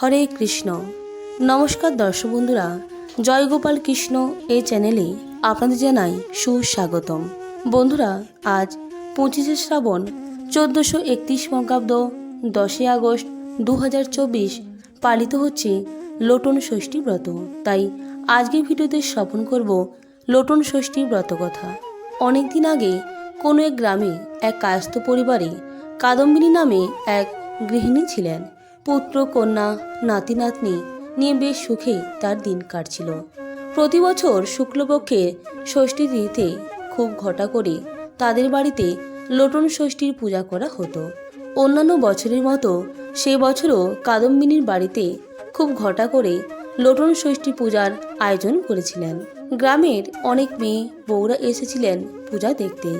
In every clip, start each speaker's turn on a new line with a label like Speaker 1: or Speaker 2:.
Speaker 1: হরে কৃষ্ণ। নমস্কার দর্শক বন্ধুরা জয়গোপাল কৃষ্ণ এই চ্যানেলে আপনাদের জানাই সুস্বাগতম। বন্ধুরা, আজ পঁচিশে শ্রাবণ, চোদ্দোশো একত্রিশ বঙ্গাব্দ দশই আগস্ট দু হাজার চব্বিশ পালিত হচ্ছে লোটন ষষ্ঠী ব্রত। তাই আজকের ভিডিওতে স্বপন করব লোটন ষষ্ঠী ব্রত কথা অনেকদিন আগে কোনো এক গ্রামে এক কায়স্থ পরিবারে কাদম্বিনী নামে এক গৃহিণী ছিলেন। পুত্র, কন্যা, নাতি, নাতনি নিয়ে বেশ সুখে তার দিন কাটছিল। প্রতি বছর শুক্লপক্ষের ষষ্ঠী তিথিতে খুব ঘটা করে তাদের বাড়িতে লোটন ষষ্ঠীর পূজা করা হতো। অন্যান্য বছরের মতো সে বছরও কাদম্বিনীর বাড়িতে খুব ঘটা করে লোটন ষষ্ঠী পূজার আয়োজন করেছিলেন। গ্রামের অনেক মেয়ে বউরা এসেছিলেন পূজা দেখতে।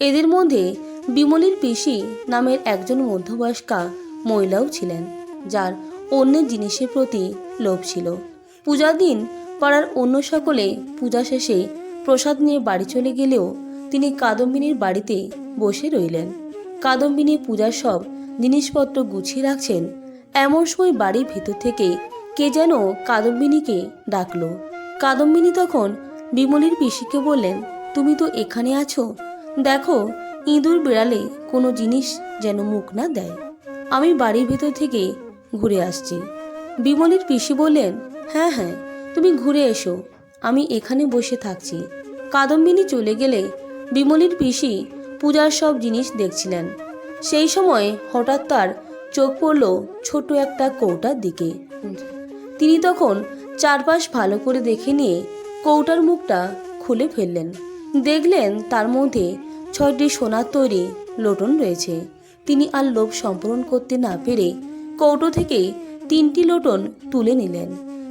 Speaker 1: এদের মধ্যে বিমলির পিসি নামের একজন মধ্যবয়স্কা মহিলাও ছিলেন। যার অন্যের জিনিসের প্রতি লোভ ছিল। পূজার দিন পাড়ার অন্য সকলে পূজা শেষে প্রসাদ নিয়ে বাড়ি চলে গেলেও তিনি কাদম্বিনীর বাড়িতে বসে রইলেন। কাদম্বিনী পূজার সব জিনিসপত্র গুছিয়ে রাখছেন। এমন সময় বাড়ির ভিতর থেকে কে যেন কাদম্বিনীকে ডাকলো। কাদম্বিনী তখন বিমলির পিসিকে বললেন, তুমি তো এখানে আছো। দেখো, ইঁদুর বেড়ালে কোনো জিনিস যেন মুখ না দেয়। আমি বাড়ির ভেতর থেকে ঘুরে আসছি। বিমলির পিসি বললেন হ্যাঁ হ্যাঁ তুমি ঘুরে এসো। আমি এখানে বসে থাকছি। কাদম্বিনী চলে গেলে বিমলির পিসি পূজার সব জিনিস দেখছিলেন। সেই সময় হঠাৎ তার চোখ পড়ল ছোট একটা কৌটার দিকে। তিনি তখন চারপাশ ভালো করে দেখে নিয়ে কৌটার মুখটা খুলে ফেললেন। দেখলেন তার মধ্যে ছয়টি সোনার তৈরি লোটন রয়েছে। তিনি আর লোভ সম্পূরণ করতে না পেরে কৌটো থেকে তিনটি লোটন তুলে নিলেন।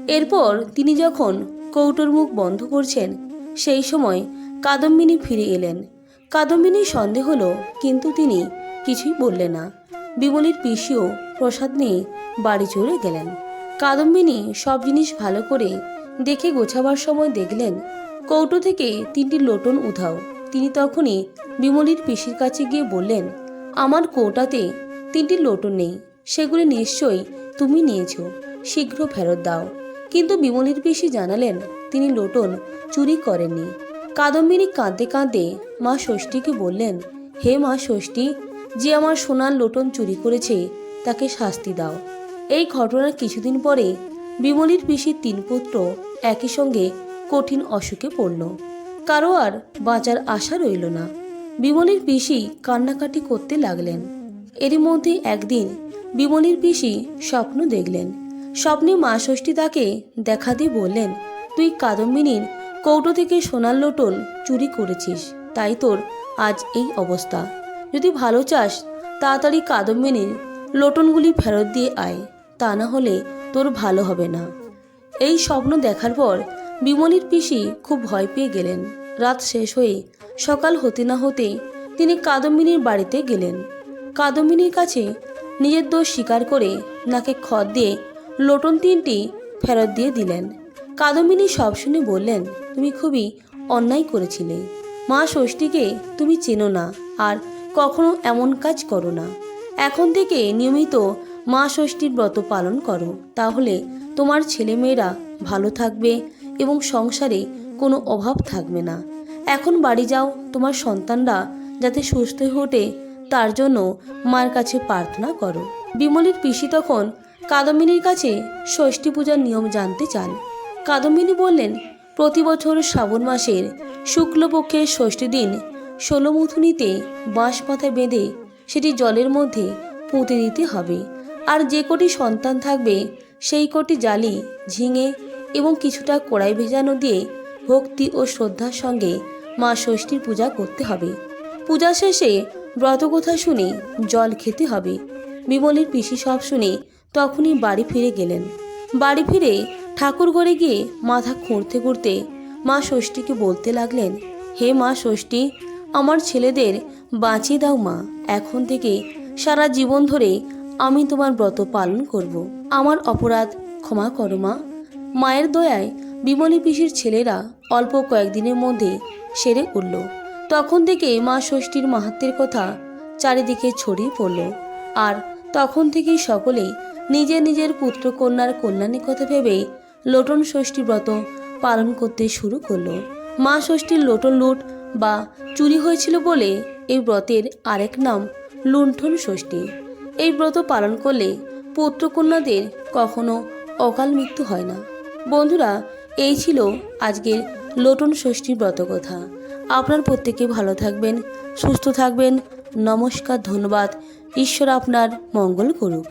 Speaker 1: এরপর তিনি যখন কৌটোর মুখ বন্ধ করছেন, সেই সময় কাদম্বিনী ফিরে এলেন। কাদম্বিনীর সন্দেহ হলো, কিন্তু তিনি কিছুই বললেন না। বিমলির পিসিও প্রসাদ নিয়ে বাড়ি চলে গেলেন। কাদম্বিনী সব জিনিস ভালো করে দেখে গোছাবার সময় দেখলেন, কৌটো থেকে তিনটি লোটন উধাও। তিনি তখনই বিমলির পিসির কাছে গিয়ে বললেন, আমার কৌটাতে তিনটি লোটন নেই। সেগুলি নিশ্চয়ই তুমি নিয়েছো, শীঘ্র ফেরত দাও। কিন্তু বিমলির পিসি জানালেন, তিনি লোটন চুরি করেননি। কাদম্বিনী কাঁদতে কাঁদতে মা ষষ্ঠীকে বললেন, হে মা ষষ্ঠী, যে আমার সোনার লোটন চুরি করেছে, তাকে শাস্তি দাও। এই ঘটনার কিছুদিন পরে বিমলির পিসির তিন পুত্র একই সঙ্গে কঠিন অসুখে পড়ল। কারও আর বাঁচার আশা রইল না। বিমলির পিসি কান্নাকাটি করতে লাগলেন। এরই মধ্যে একদিন বিমলির পিসি স্বপ্ন দেখলেন। স্বপ্নে মা ষষ্ঠী তাকে দেখা দিয়ে বললেন, তুই কাদম্বিনীর কৌটো থেকে সোনার লোটন চুরি করেছিস, তাই তোর আজ এই অবস্থা। যদি ভালো চাস, তাড়াতাড়ি কাদম্বিনীর লোটনগুলি ফেরত দিয়ে আয়, তা না হলে তোর ভালো হবে না। এই স্বপ্ন দেখার পর বিমলির পিসি খুব ভয় পেয়ে গেলেন। রাত শেষ হয়ে সকাল হতে না হতে তিনি কাদম্বিনীর বাড়িতে গেলেন। কাদম্বিনীর কাছে নিজের দোষ স্বীকার করে নাকে খদ দিয়ে লোটন তিনটি ফেরত দিয়ে দিলেন। কাদম্বিনী সব শুনে বললেন, তুমি খুবই অন্যায় করেছিলে। মা ষষ্ঠীকে তুমি চেনো না আর কখনো এমন কাজ করো না। এখন থেকে নিয়মিত মা ষষ্ঠীর ব্রত পালন করো। তাহলে তোমার ছেলেমেয়েরা ভালো থাকবে এবং সংসারে কোনো অভাব থাকবে না। এখন বাড়ি যাও, তোমার সন্তানরা যাতে সুস্থ হয়ে ওঠে তার জন্য মার কাছে প্রার্থনা করো। বিমলির পিসি তখন কাদম্বিনীর কাছে ষষ্ঠী পূজার নিয়ম জানতে চান। কাদম্বিনী বললেন, প্রতি বছর শ্রাবণ মাসের শুক্লপক্ষের ষষ্ঠী দিন ষোলমুথুনিতে বাঁশ পাতায় বেঁধে সেটি জলের মধ্যে পুঁতে দিতে হবে। আর যে কটি সন্তান থাকবে, সেই কটি জালি ঝিঙে এবং কিছুটা কড়াই ভেজানো দিয়ে ভক্তি ও শ্রদ্ধার সঙ্গে মা ষষ্ঠীর পূজা করতে হবে। পূজা শেষে ব্রতকথা শুনে জল খেতে হবে। বিমলের পিসি সব শুনে তখনই বাড়ি ফিরে গেলেন। বাড়ি ফিরে ঠাকুর গিয়ে মাথা খুঁড়তে খুঁড়তে মা ষষ্ঠীকে বলতে লাগলেন, হে মা ষষ্ঠী, আমার ছেলেদের বাঁচিয়ে দাও মা। এখন থেকে সারা জীবন ধরে আমি তোমার ব্রত পালন করব। আমার অপরাধ ক্ষমা করো মা। মায়ের দয়ায় বিমলী পিসির ছেলেরা অল্প কয়েকদিনের মধ্যে সেরে উঠল। তখন থেকে মা ষষ্ঠীর মাহাত্মের কথা চারিদিকে ছড়িয়ে পড়ল। আর তখন থেকেই সকলেই নিজের নিজের পুত্র কন্যার কল্যাণের কথা ভেবেই লোটন ষষ্ঠী ব্রত পালন করতে শুরু করল। মা ষষ্ঠীর লোটন লুট বা চুরি হয়েছিল বলে এই ব্রতের আরেক নাম লুণ্ঠন ষষ্ঠী। এই ব্রত পালন করলে পুত্রকন্যাদের কখনো অকাল মৃত্যু হয় না। বন্ধুরা, এই ছিল আজকের লোটন ষষ্ঠীর ব্রত কথা। আপনার প্রত্যেকে ভালো থাকবেন সুস্থ থাকবেন। নমস্কার ধন্যবাদ। ঈশ্বর আপনার মঙ্গল করুক।